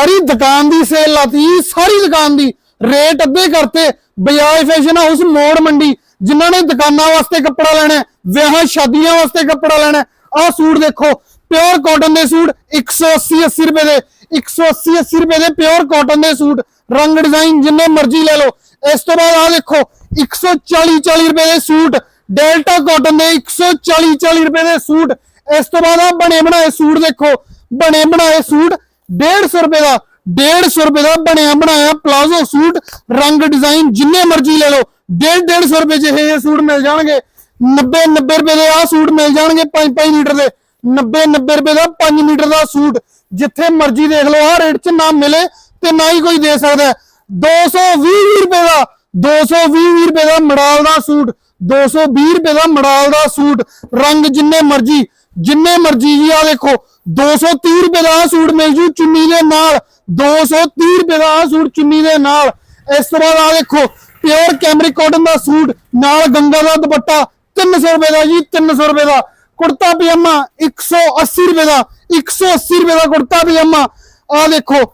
ਸਾਰੀ ਦੁਕਾਨ ਦੀ ਸੇਲ ਲਾਤੀ, ਸਾਰੀ ਦੁਕਾਨ ਦੀ ਰੇਟ ਅੱਧੇ ਕਰਤੇ। ਬਜਾਏ ਫੈਸ਼ਨ ਹਾਊਸ ਮੋੜ ਮੰਡੀ, ਜਿਨ੍ਹਾਂ ਨੇ ਦੁਕਾਨਾਂ ਵਾਸਤੇ ਕੱਪੜਾ ਲੈਣਾ ਵਿਆਹਾਂ, ਸ਼ਾਦੀਆਂ ਵਾਸਤੇ ਕੱਪੜਾ ਲੈਣਾ ਆਹ ਸੂਟ ਦੇਖੋ ਪਿਓਰ ਕਾਟਨ ਦੇ ਸੂਟ 180 80 ਰੁਪਏ ਦੇ 180 80 ਰੁਪਏ ਦੇ ਪਿਓਰ ਕਾਟਨ ਦੇ ਸੂਟ। ਰੰਗ ਡਿਜ਼ਾਈਨ ਜਿੰਨੇ ਮਰਜ਼ੀ ਲੈ ਲਓ। ਇਸ ਤੋਂ ਬਾਅਦ ਆਹ ਦੇਖੋ 140 40 ਰੁਪਏ ਦੇ ਸੂਟ ਡੈਲਟਾ ਕਾਟਨ ਦੇ 140 40 ਰੁਪਏ ਦੇ ਸੂਟ। ਇਸ ਤੋਂ ਬਾਅਦ ਆ ਬਣੇ ਬਣਾਏ ਸੂਟ ਦੇਖੋ, ਬਣੇ ਬਣਾਏ ਸੂਟ। 150 ਰੁਪਏ ਦਾ 150 ਰੁਪਏ ਦਾ ਬਣਿਆ, ਬਣਾਇਆ ਪਲਾਜ਼ੋ ਸੂਟ, ਰੰਗ ਡਿਜ਼ਾਈਨ ਜਿੰਨੇ ਮਰਜ਼ੀ ਲੈ ਲਓ 150 150 ਰੁਪਏ ਚ ਇਹ ਸੂਟ ਮਿਲ ਜਾਣਗੇ 90 90 ਰੁਪਏ ਦੇ ਆ ਸੂਟ ਮਿਲ ਜਾਣਗੇ 5 5 ਮੀਟਰ ਦੇ 90 90 ਰੁਪਏ ਦਾ 5 ਮੀਟਰ ਦਾ ਸੂਟ, ਜਿੱਥੇ ਮਰਜ਼ੀ ਦੇਖ ਲਓ ਆ ਰੇਟ 'ਚ ਨਾ ਮਿਲੇ ਤੇ ਨਾ ਹੀ ਕੋਈ ਦੇ ਸਕਦਾ ਹੈ। 220 ਰੁਪਏ ਦਾ 220 ਰੁਪਏ ਦਾ ਮੜਾਲ ਦਾ ਸੂਟ 220 ਰੁਪਏ ਦਾ ਮੜਾਲ ਦਾ ਸੂਟ, ਰੰਗ ਜਿੰਨੇ ਮਰਜ਼ੀ ਜਿੰਨੇ ਮਰਜ਼ੀ ਜੀ ਆ ਦੇਖੋ 230 ਰੁਪਏ ਦਾ ਸੂਟ ਮਿਲ ਜੂ ਚੁੰਨੀ ਦੇ ਨਾਲ 230 ਰੁਪਏ ਦਾ ਸੂਟ ਚੁੰਨੀ ਦੇ ਨਾਲ। ਇਸ ਤੋਂ ਬਾਅਦ ਆ ਦੇਖੋ ਪਿਓਰ ਕੈਮਰਿਕ ਕਾਟਨ ਦਾ ਸੂਟ, ਨਾਲ ਗੰਗਾ ਦਾ ਦੁਪੱਟਾ 300 ਰੁਪਏ ਦਾ ਜੀ 300 ਰੁਪਏ ਦਾ। ਕੁੜਤਾ ਪਜਾਮਾ 180 ਰੁਪਏ ਦਾ 180 ਰੁਪਏ ਦਾ ਕੁੜਤਾ ਪਜਾਮਾ। ਆ ਦੇਖੋ,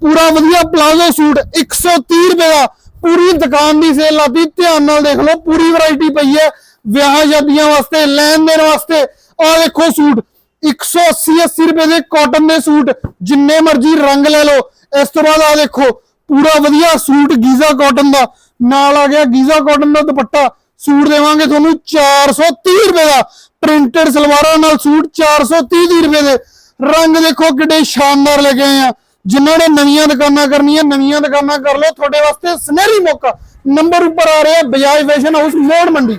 ਪੂਰਾ ਵਧੀਆ ਪਲਾਜ਼ੋ ਸੂਟ 130 ਰੁਪਏ ਦਾ। ਪੂਰੀ ਦੁਕਾਨ ਦੀ ਸੇਲ ਲਾਤੀ, ਧਿਆਨ ਨਾਲ ਦੇਖ ਲਓ, ਪੂਰੀ ਵੈਰਾਈਟੀ ਪਈ ਹੈ, ਵਿਆਹ ਸ਼ਾਦੀਆਂ ਵਾਸਤੇ, ਲੈਣ ਦੇਣ ਵਾਸਤੇ। ਆ ਦੇਖੋ ਸੂਟ 180 80 ਰੁਪਏ ਦੇ ਕਾਟਨ ਦੇ ਸੂਟ, ਜਿੰਨੇ ਮਰਜ਼ੀ ਰੰਗ ਲੈ ਲਓ। ਇਸ ਤੋਂ ਬਾਅਦ ਆ ਦੇਖੋ, ਪੂਰਾ ਵਧੀਆ ਸੂਟ ਗੀਜ਼ਾ ਕਾਟਨ ਦਾ। ਨਾਲ ਆ ਗਿਆ ਗੀਜ਼ਾ ਕਾਟਨ ਦਾ ਦੁਪੱਟਾ। ਸੂਟ ਦੇਵਾਂਗੇ ਤੁਹਾਨੂੰ 430 ਰੁਪਏ ਦਾ। ਪ੍ਰਿੰਟਡ ਸਲਵਾਰਾਂ ਨਾਲ ਸੂਟ 430 ਰੁਪਏ ਦੇ। ਰੰਗ ਦੇਖੋ ਕਿੱਡੇ ਸ਼ਾਨਦਾਰ ਲੱਗੇ ਆਏ ਆ। ਜਿਨ੍ਹਾਂ ਨੇ ਨਵੀਆਂ ਦੁਕਾਨਾਂ ਕਰਨੀਆਂ, ਨਵੀਆਂ ਦੁਕਾਨਾਂ ਕਰ ਲਓ, ਤੁਹਾਡੇ ਵਾਸਤੇ ਸੁਨਹਿਰੀ ਮੌਕਾ। ਨੰਬਰ ਉੱਪਰ ਆ ਰਿਹਾ ਬਜਾਜ ਫੈਸ਼ਨ ਹਾਊਸ, ਮੋੜ ਮੰਡੀ।